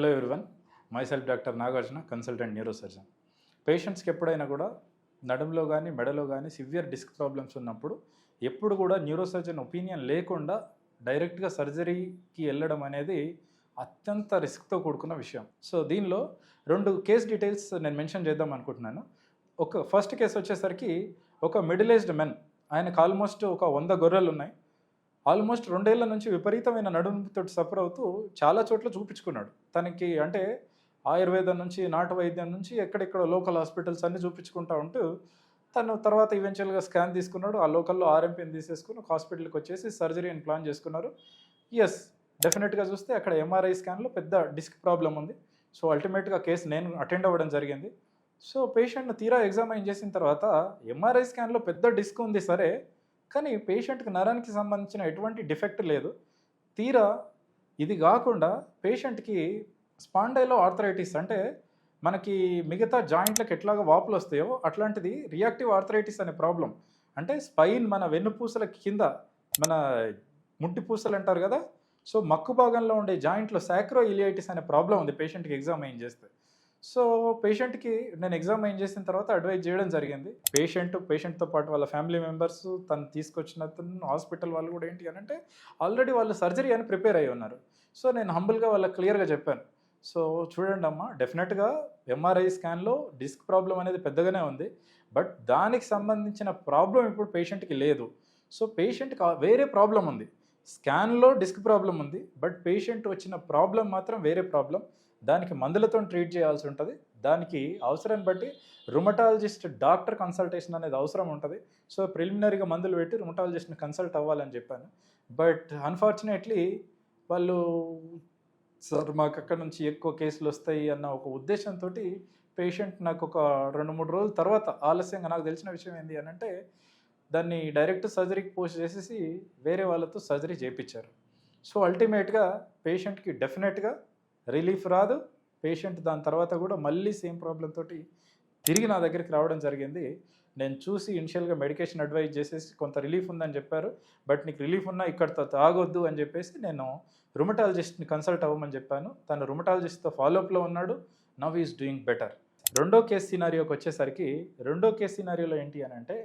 Hello everyone my self doctor Nagarjuna consultant neuro surgeon పేషెంట్స్కి ఎప్పుడైనా కూడా నడుములో కానీ మెడలో కానీ సివియర్ డిస్క్ ప్రాబ్లమ్స్ ఉన్నప్పుడు ఎప్పుడు కూడా న్యూరో సర్జన్ ఒపీనియన్ లేకుండా డైరెక్ట్గా సర్జరీకి వెళ్ళడం అనేది అత్యంత రిస్క్తో కూడుకున్న విషయం. సో దీనిలో రెండు కేస్ డీటెయిల్స్ నేను మెన్షన్ చేద్దాం అనుకుంటున్నాను. ఒక ఫస్ట్ కేసు వచ్చేసరికి ఒక మిడిల్ ఏజ్డ్ మెన్ ఆయనకు ఆల్మోస్ట్ ఒక వంద గొర్రెలు ఉన్నాయి. ఆల్మోస్ట్ రెండేళ్ళ నుంచి విపరీతమైన నడుముతో సఫర్ అవుతూ చాలా చోట్ల చూపించుకున్నాడు. తనకి అంటే ఆయుర్వేదం నుంచి నాటు వైద్యం నుంచి ఎక్కడెక్కడ లోకల్ హాస్పిటల్స్ అన్ని చూపించుకుంటా ఉంటూ తను తర్వాత ఈవెన్చువల్గా స్కాన్ తీసుకున్నాడు. ఆ లోకల్లో ఆర్ఎంపీని తీసేసుకుని ఒక హాస్పిటల్కి వచ్చేసి సర్జరీ అని ప్లాన్ చేసుకున్నారు. ఎస్ డెఫినెట్గా చూస్తే అక్కడ ఎంఆర్ఐ స్కాన్లో పెద్ద డిస్క్ ప్రాబ్లం ఉంది. సో అల్టిమేట్గా కేసు నేను అటెండ్ అవ్వడం జరిగింది. సో పేషెంట్ను తీరా ఎగ్జామైన్ చేసిన తర్వాత ఎంఆర్ఐ స్కాన్లో పెద్ద డిస్క్ ఉంది సరే కానీ పేషెంట్కి నరానికి సంబంధించిన ఎటువంటి డిఫెక్ట్ లేదు. తీరా ఇది కాకుండా పేషెంట్కి స్పాండైలో ఆర్థరైటిస్ అంటే మనకి మిగతా జాయింట్లకు ఎట్లాగా వాపులు వస్తాయో అట్లాంటిది రియాక్టివ్ ఆర్థరైటిస్ అనే ప్రాబ్లం అంటే స్పైన్ మన వెన్నుపూసల కింద మన ముట్టి పూసలు అంటారు కదా సో మక్కు భాగంలో ఉండే జాయింట్లో సాక్రో ఇలియైటిస్ అనే ప్రాబ్లం ఉంది పేషెంట్కి ఎగ్జామ్ ఏం చేస్తే. సో పేషెంట్కి నేను ఎగ్జామ్ ఏం చేసిన తర్వాత అడ్వైజ్ చేయడం జరిగింది. పేషెంట్ పేషెంట్తో పాటు వాళ్ళ ఫ్యామిలీ మెంబర్స్ తను తీసుకొచ్చిన తను హాస్పిటల్ వాళ్ళు కూడా ఏంటి అని అంటే ఆల్రెడీ వాళ్ళు సర్జరీ అని ప్రిపేర్ అయ్యి ఉన్నారు. సో నేను హంబుల్గా వాళ్ళకి క్లియర్గా చెప్పాను. సో చూడండి అమ్మా డెఫినెట్గా ఎంఆర్ఐ స్కాన్లో డిస్క్ ప్రాబ్లం అనేది పెద్దగానే ఉంది. బట్ దానికి సంబంధించిన ప్రాబ్లం ఇప్పుడు పేషెంట్కి లేదు. సో పేషెంట్కి వేరే ప్రాబ్లం ఉంది. స్కాన్లో డిస్క్ ప్రాబ్లం ఉంది. బట్ పేషెంట్ వచ్చిన ప్రాబ్లం మాత్రం వేరే ప్రాబ్లం దానికి మందులతో ట్రీట్ చేయాల్సి ఉంటుంది. దానికి అవసరాన్ని బట్టి రుమటాలజిస్ట్ డాక్టర్ కన్సల్టేషన్ అనేది అవసరం ఉంటుంది. సో ప్రిలిమినరీగా మందులు పెట్టి రుమటాలజిస్ట్ని కన్సల్ట్ అవ్వాలని చెప్పాను. బట్ అన్ఫార్చునేట్లీ వాళ్ళు సార్ మాకు అక్కడ నుంచి ఎక్కువ కేసులు వస్తాయి అన్న ఒక ఉద్దేశంతో పేషెంట్ నాకు ఒక రెండు మూడు రోజుల తర్వాత ఆలస్యంగా నాకు తెలిసిన విషయం ఏంటి అని అంటే దాన్ని డైరెక్ట్ సర్జరీకి పోస్ట్ చేసేసి వేరే వాళ్ళతో సర్జరీ చేయించారు సో అల్టిమేట్గా పేషెంట్కి డెఫినెట్గా రిలీఫ్ రాదు. పేషెంట్ దాని తర్వాత కూడా మళ్ళీ సేమ్ ప్రాబ్లం తోటి తిరిగి నా దగ్గరికి రావడం జరిగింది. నేను చూసి ఇనిషియల్గా మెడికేషన్ అడ్వైజ్ చేసేసి కొంత రిలీఫ్ ఉందని చెప్పారు. బట్ నీకు రిలీఫ్ ఉన్నా ఇక్కడతో తాగొద్దు అని చెప్పేసి నేను రుమటాలజిస్ట్ని కన్సల్ట్ అవ్వమని చెప్పాను. తను రుమటాలజిస్ట్తో ఫాలోఅప్లో ఉన్నాడు. నవ్ ఈజ్ డూయింగ్ బెటర్ రెండో కేస్ సినారియోకి వచ్చేసరికి రెండో కేస్ సినారియోలో ఏంటి అని అంటే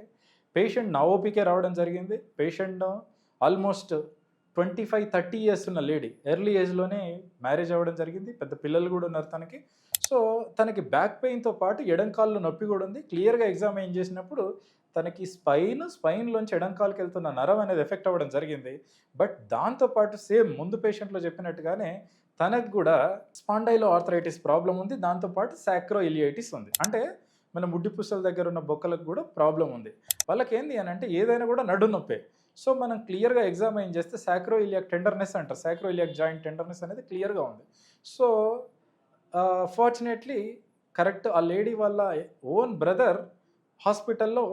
పేషెంట్ నా ఓపీకే రావడం జరిగింది. Patient almost twenty five thirty years ఉన్న లేడీ. ఎర్లీ ఏజ్లోనే మ్యారేజ్ అవ్వడం జరిగింది. పెద్ద పిల్లలు కూడా ఉన్నారు తనకి. సో తనకి బ్యాక్ పెయిన్తో పాటు ఎడంకాల్లో నొప్పి కూడా ఉంది. క్లియర్గా ఎగ్జామ్ ఏం చేసినప్పుడు తనకి స్పైన్ స్పైన్లోంచి ఎడంకాల్కి వెళ్తున్న నరం అనేది ఎఫెక్ట్ అవ్వడం జరిగింది. బట్ దాంతోపాటు సేమ్ ముందు పేషెంట్లో చెప్పినట్టుగానే తనకు కూడా స్పాండైలో ఆర్థరైటిస్ ప్రాబ్లం ఉంది. దాంతోపాటు సాక్రో ఇలియైటిస్ ఉంది. అంటే మన ముడ్డి పుస్తల దగ్గర ఉన్న బొక్కలకు కూడా ప్రాబ్లం ఉంది. వాళ్ళకి ఏంది అని అంటే ఏదైనా కూడా నడు నొప్పే సో మనం క్లియర్గా ఎగ్జామైన్ చేస్తే సాక్రో ఇలియాక్ టెండర్నెస్ అంటారు. సాక్రో ఇలియాక్ జాయింట్ టెండర్నెస్ అనేది క్లియర్గా ఉంది. సో ఫార్చునేట్లీ కరెక్ట్ ఆ లేడీ వాళ్ళ ఓన్ బ్రదర్ హాస్పిటల్లో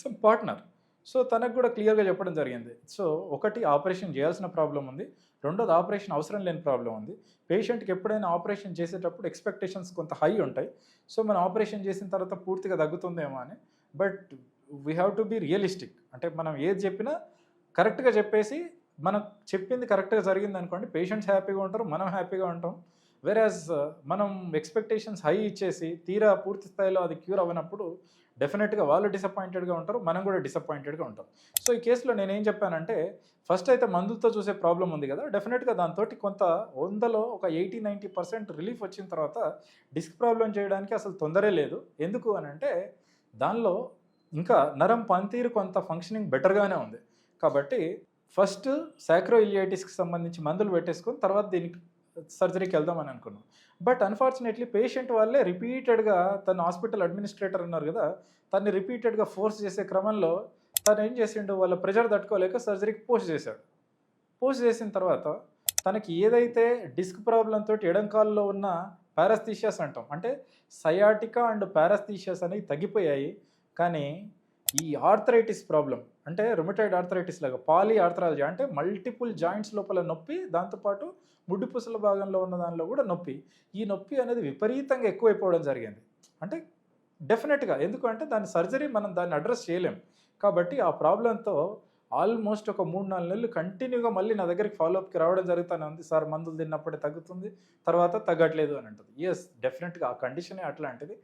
సమ్ పార్ట్నర్ సో తనకు కూడా క్లియర్గా చెప్పడం జరిగింది. సో ఒకటి ఆపరేషన్ చేయాల్సిన ప్రాబ్లం ఉంది. రెండోది ఆపరేషన్ అవసరం లేని ప్రాబ్లం ఉంది. పేషెంట్కి ఎప్పుడైనా ఆపరేషన్ చేసేటప్పుడు ఎక్స్పెక్టేషన్స్ కొంత హై ఉంటాయి. సో మనం ఆపరేషన్ చేసిన తర్వాత పూర్తిగా తగ్గుతుందేమో అని. But we have to be realistic అంటే మనం ఏది చెప్పినా కరెక్ట్గా చెప్పేసి మనం చెప్పింది కరెక్ట్గా జరిగింది అనుకోండి పేషెంట్స్ హ్యాపీగా ఉంటారు మనం హ్యాపీగా ఉంటాం. వెరాజ్ uh, మనం ఎక్స్పెక్టేషన్స్ హై ఇచ్చేసి తీరా పూర్తి స్థాయిలో అది క్యూర్ అవ్వనప్పుడు డెఫినెట్గా వాళ్ళు డిసప్పాయింటెడ్గా ఉంటారు మనం కూడా డిసప్పాయింటెడ్గా ఉంటాం. సో ఈ కేసులో నేను ఏం చెప్పానంటే ఫస్ట్ అయితే మందులతో చూసే ప్రాబ్లం ఉంది కదా డెఫినెట్గా దాంతో కొంత వందలో ఒక ఎయిటీ నైంటీ పర్సెంట్ రిలీఫ్ వచ్చిన తర్వాత డిస్క్ ప్రాబ్లం చేయడానికి అసలు తొందరే లేదు. ఎందుకు అని అంటే దానిలో ఇంకా నరం పనితీరు కొంత ఫంక్షనింగ్ బెటర్గానే ఉంది. కాబట్టి ఫస్ట్ సాక్రో ఇలియైటిస్కి సంబంధించి మందులు పెట్టేసుకొని తర్వాత దీనికి సర్జరీకి వెళ్దామని అనుకున్నాం. బట్ అన్ఫార్చునేట్లీ పేషెంట్ వాళ్ళే రిపీటెడ్గా తన హాస్పిటల్ అడ్మినిస్ట్రేటర్ ఉన్నారు కదా తన్ని రిపీటెడ్గా ఫోర్స్ చేసే క్రమంలో తను ఏం చేసిండు వాళ్ళ ప్రెషర్ తట్టుకోలేక సర్జరీకి పోస్ట్ చేశాడు. పోస్ట్ చేసిన తర్వాత తనకి ఏదైతే డిస్క్ ప్రాబ్లం తోటి ఎడంకాల్లో ఉన్న పారాస్థీషియాస్ అంటాం అంటే సయాటికా అండ్ పారాస్థీషియాస్ అనేవి తగ్గిపోయాయి. కానీ ఈ ఆర్థరైటిస్ ప్రాబ్లం అంటే రుమటైడ్ ఆర్థరైటిస్ లాగా పాలీ ఆర్థరాలజీ అంటే మల్టిపుల్ జాయింట్స్ లోపల నొప్పి దాంతోపాటు ముడ్డిపుసల భాగంలో ఉన్న దానిలో కూడా నొప్పి. ఈ నొప్పి అనేది విపరీతంగా ఎక్కువైపోవడం జరిగింది. అంటే డెఫినెట్గా ఎందుకంటే దాని సర్జరీ మనం దాన్ని అడ్రస్ చేయలేం. కాబట్టి ఆ ప్రాబ్లంతో ఆల్మోస్ట్ ఒక మూడు నాలుగు నెలలు కంటిన్యూగా మళ్ళీ నా దగ్గరికి ఫాలోఅప్కి రావడం జరుగుతూనే ఉంది. సార్ మందులు తిన్నప్పుడే తగ్గుతుంది తర్వాత తగ్గట్లేదు అని అంటుంది. ఎస్ డెఫినెట్గా ఆ కండిషనే అట్లాంటిది.